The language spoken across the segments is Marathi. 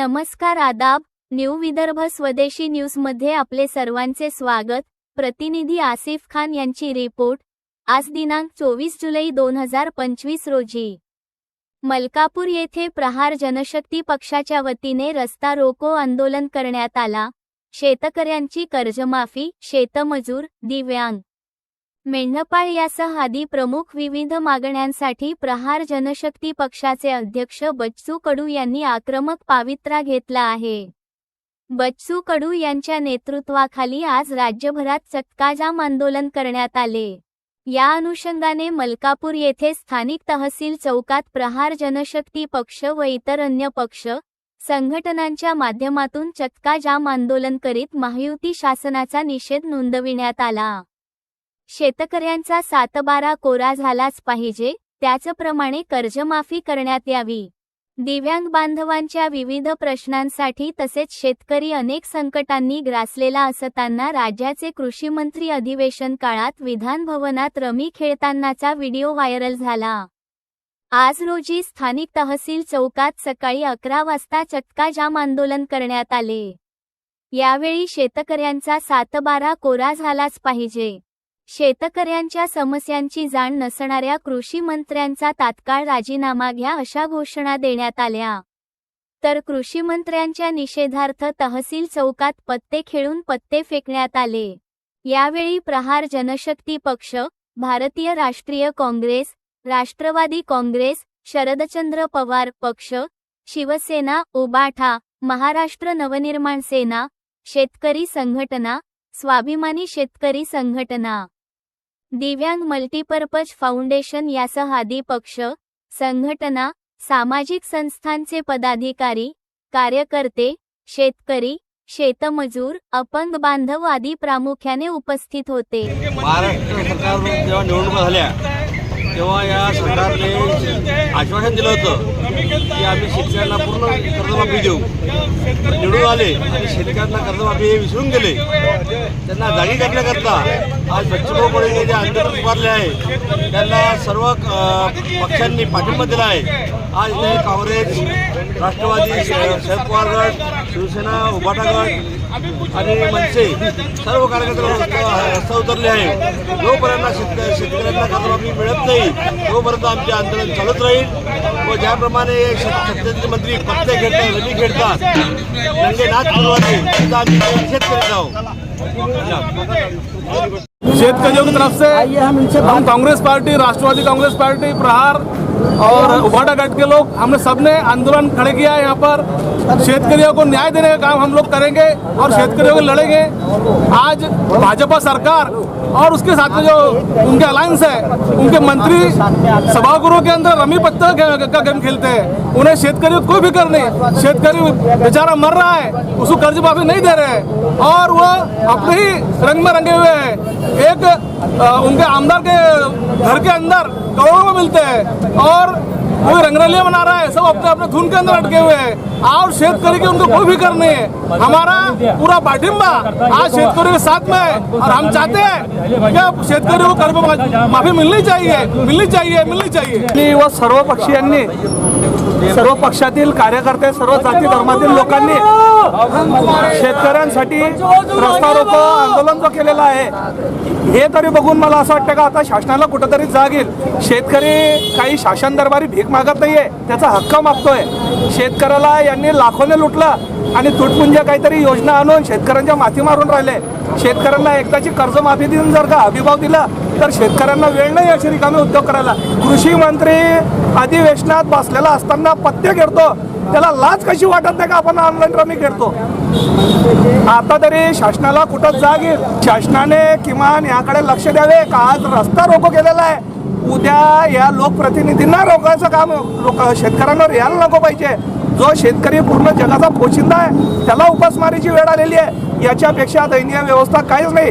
नमस्कार आदाब न्यू विदर्भ स्वदेशी न्यूजमध्ये आपले सर्वांचे स्वागत. प्रतिनिधी आसिफ खान यांची रिपोर्ट. आज दिनांक चोवीस जुलै दोन हजार पंचवीस रोजी. मलकापूर येथे प्रहार जनशक्ती पक्षाच्या वतीने रस्ता रोको आंदोलन करण्यात आला. शेतकऱ्यांची कर्जमाफी शेतमजूर दिव्यांग मेंढपाळ यासह आदी प्रमुख विविध मागण्यांसाठी प्रहार जनशक्ती पक्षाचे अध्यक्ष बच्चू कडू यांनी आक्रमक पावित्रा घेतला आहे. बच्चू कडू यांच्या नेतृत्वाखाली आज राज्यभरात चक्काजाम आंदोलन करण्यात आले. या अनुषंगाने मलकापूर येथे स्थानिक तहसील चौकात प्रहार जनशक्ती पक्ष व इतर अन्य पक्ष संघटनांच्या माध्यमातून चक्काजाम आंदोलन करीत महायुती शासनाचा निषेध नोंदविण्यात आला. शेतकऱ्यांचा सातबारा कोरा झालाच पाहिजे त्याचप्रमाणे कर्जमाफी करण्यात यावी. दिव्यांग बांधवांच्या विविध प्रश्नांसाठी तसेच शेतकरी अनेक संकटांनी ग्रासलेला असताना राज्याचे कृषी मंत्री अधिवेशन काळात विधानभवनात रमी खेळतानाचा व्हिडिओ व्हायरल झाला. आज रोजी स्थानिक तहसील चौकात सकाळी अकरा वाजता चक्काजाम आंदोलन करण्यात आले. यावेळी शेतकऱ्यांचा सातबारा कोरा झालाच पाहिजे. शेतकऱ्यांच्या समस्यांची जाण नसणाऱ्या कृषी मंत्र्यांचा तात्काळ राजीनामा घ्या अशा घोषणा देण्यात आल्या. तर कृषी मंत्र्यांच्या निषेधार्थ तहसील चौकात पत्ते खेळून पत्ते फेकण्यात आले. यावेळी प्रहार जनशक्ती पक्ष भारतीय राष्ट्रीय काँग्रेस राष्ट्रवादी काँग्रेस शरदचंद्र पवार पक्ष शिवसेना उबाठा महाराष्ट्र नवनिर्माण सेना शेतकरी संघटना स्वाभिमानी शेतकरी संघटना. दिव्यांग मल्टीपर्पज फाउंडेशन यासह आदी पक्ष संघटना सामाजिक संस्थांचे पदाधिकारी कार्यकर्ते शेतकरी शेतमजूर अपंग बांधव आदी प्रामुख्याने उपस्थित होते. महाराष्ट्र सरकार जेव्हा निवडणुका झाल्या तेव्हा या सरकारने आश्वासन दिलं होतं की आम्ही शेतकऱ्यांना पूर्ण कर्जमाफी देऊ. निवडून आले आणि शेतकऱ्यांना कर्जमाफी हे विसरून गेले. त्यांना जागी करण्याकरता आज बच्चूभाऊ पडेने जे आंदोलन उभारले आहे त्यांना सर्व पक्षांनी पाठिंबा दिला आहे. आज ते काँग्रेस राष्ट्रवादी शरद पवार गट शिवसेना उभाटा गट आणि मनसे सर्व कार्यकर्ते रस्ता उतरले आहे. जोपर्यंत शेतकरी शेतकऱ्यांना कर्जमाफी मिळत नाही तोपर्यंत आमचे आंदोलन चालूच राहील. व ज्याप्रमाणे सत्तेचे मंत्री पत्ते खेळतात रमी खेळतात नाच सुरुवाती त्याचा आम्ही निषेध करीत आहोत शेतकरियों की तरफ से हम कांग्रेस पार्टी राष्ट्रवादी कांग्रेस पार्टी प्रहार और उभाटा गट के लोग, हमने सबने आंदोलन खड़े किया है यहाँ पर। शेतकरियों को न्याय देने का काम हम लोग करेंगे और शेतकरियों को लड़ेंगे। आज भाजपा सरकार और उसके साथ में जो उनके अलायंस है, उनके मंत्री सभागृहों के अंदर रमी पत्ता का गेम खेलते हैं। उन्हें शेतकरियों को कोई फ़िक्र नहीं शेतकरी बेचारा मर रहा है, उसको कर्ज माफ़ी नहीं दे रहे हैं। और वो अपने ही रंग में रंगे हुए हैं। एक उनके आमदार के घर के अंदर करोड़ों मिलते हैं। और कोई रंगरलिया बना रहा है सब अपने अपने धुन के अंदर अटके हुए हैं। और शेतकरी की उनको कोई फिक्र नहीं है। हमारा पूरा बाटिम्बा आज शेतकरी के साथ में है। और हम चाहते हैं कि शेतकरी को कर्ज माफी मिलनी चाहिए मिलनी चाहिए मिलनी चाहिए। व सर्व पक्षीयांनी सर्व पक्षातील कार्यकर्ते सर्व जाती धर्मातील लोकांनी शेतकऱ्यांसाठी रस्ता रोको आंदोलन जो केलेलं आहे हे तरी बघून मला असं वाटतं का आता शासनाला कुठंतरी जाग येईल. शेतकरी काही शासन दरबारी भीक मागत नाहीये त्याचा हक्क मागतोय. शेतकऱ्याला यांनी लाखोने लुटलं आणि तुटपुंज काहीतरी योजना आणून शेतकऱ्यांच्या माथी मारून राहिले. शेतकऱ्यांना एकदाची कर्जमाफी देऊन जर का अभिभाव दिला तर शेतकऱ्यांना वेळ नाही अशी रिकामे उद्योग करायला. कृषी मंत्री अधिवेशनात बसलेला असताना पत्ते घेतो त्याला लाच कशी वाटत नाही का आपण ऑनलाईन रमी खेळतो आता तरी शासनाला कुठं जाग येईल? शासनाने किमान याकडे लक्ष द्यावे का? आज रस्ता रोको केलेला आहे. उद्या या लोकप्रतिनिधींना रोखायचं काम लोक शेतकऱ्यांवर यायला नको पाहिजे. जो शेतकरी पूर्ण जगाचा पोशिंदा आहे त्याला उपासमारीची वेळ आलेली आहे. याच्यापेक्षा दयनीय व्यवस्था काहीच नाही.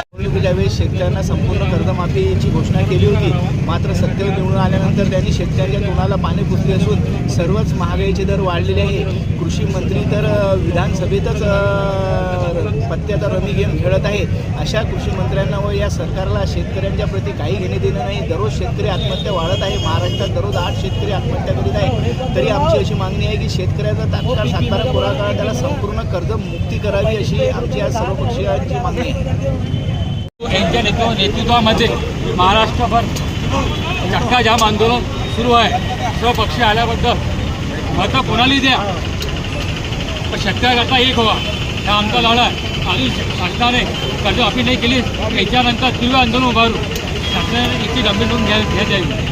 सरकारनं करायचं कर्जमाफी शेतकऱ्यांना संपूर्ण कर्जमाफीची घोषणा केली होती मात्र सत्तेवर निवडून आल्यानंतर त्यांनी शेतकऱ्यांच्या तोंडाला पाणी पुसले असून सर्वच महागाईचे दर वाढलेले आहे. कृषी मंत्री तर विधानसभेतच पत्त्याचा रमी गेम खेळत आहे. अशा कृषी मंत्र्यांना व या सरकारला शेतकऱ्यांच्या प्रती काही घेणे देणं नाही. दररोज शेतकरी आत्महत्या वाढत आहे. महाराष्ट्रात दररोज आठ शेतकरी आत्महत्या करीत आहे. तरी आमची अशी मागणी आहे की शेतकऱ्याचा तात्काळ सातबारा पुरा त्याला संपूर्ण कर्जमुक्ती करावी अशी आमची आज सर्वपक्षीयांची मागणी आहे. यांच्या नेतृत्व नेतृत्वामध्ये महाराष्ट्रभर चक्का जाम आंदोलन सुरू आहे. स्वपक्ष आल्याबद्दल मतं कोणालाही द्या. पण शेतकऱ्याकरता एक व्हा. हा आमचा लढा आहे. अजून शासनाने कर्जमाफी नाही केली. त्याच्यानंतर तीव्र आंदोलन उभारू. शासनाने इतकी गंभीर नोंद घ्या घेत